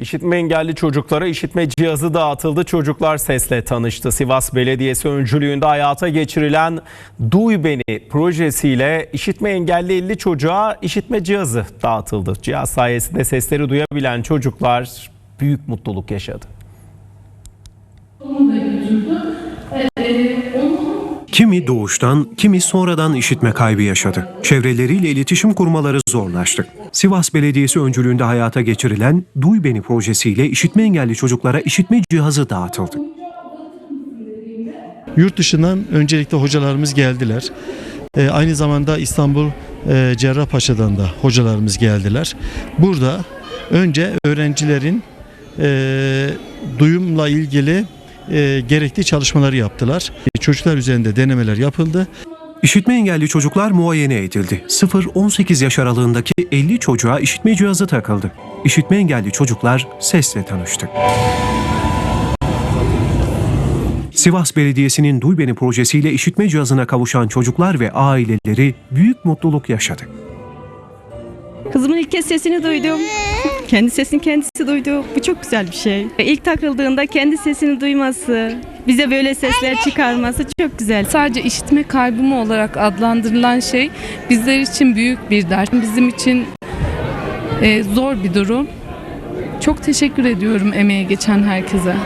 İşitme engelli çocuklara işitme cihazı dağıtıldı. Çocuklar sesle tanıştı. Sivas Belediyesi öncülüğünde hayata geçirilen Duy Beni projesiyle işitme engelli 50 çocuğa işitme cihazı dağıtıldı. Cihaz sayesinde sesleri duyabilen çocuklar büyük mutluluk yaşadı. Kimi doğuştan, kimi sonradan işitme kaybı yaşadı. Çevreleriyle iletişim kurmaları zorlaştı. Sivas Belediyesi öncülüğünde hayata geçirilen Duy Beni projesiyle işitme engelli çocuklara işitme cihazı dağıtıldı. Yurt dışından öncelikle hocalarımız geldiler. Ee, aynı zamanda İstanbul e, Cerrahpaşa'dan da hocalarımız geldiler. Burada önce öğrencilerin e, duyumla ilgili e, gerekli çalışmaları yaptılar. Çocuklar üzerinde denemeler yapıldı. İşitme engelli çocuklar muayene edildi. 0-18 yaş aralığındaki 50 çocuğa işitme cihazı takıldı. İşitme engelli çocuklar sesle tanıştı. Sivas Belediyesi'nin Duy Beni projesiyle işitme cihazına kavuşan çocuklar ve aileleri büyük mutluluk yaşadı. Kızımın ilk kez sesini duydum. Kendi sesini kendisi duydu. Bu çok güzel bir şey. İlk takıldığında kendi sesini duyması, bize böyle sesler çıkarması çok güzel. Sadece işitme kaybı mı olarak adlandırılan şey bizler için büyük bir dert. Bizim için e, zor bir durum. Çok teşekkür ediyorum emeğe geçen herkese.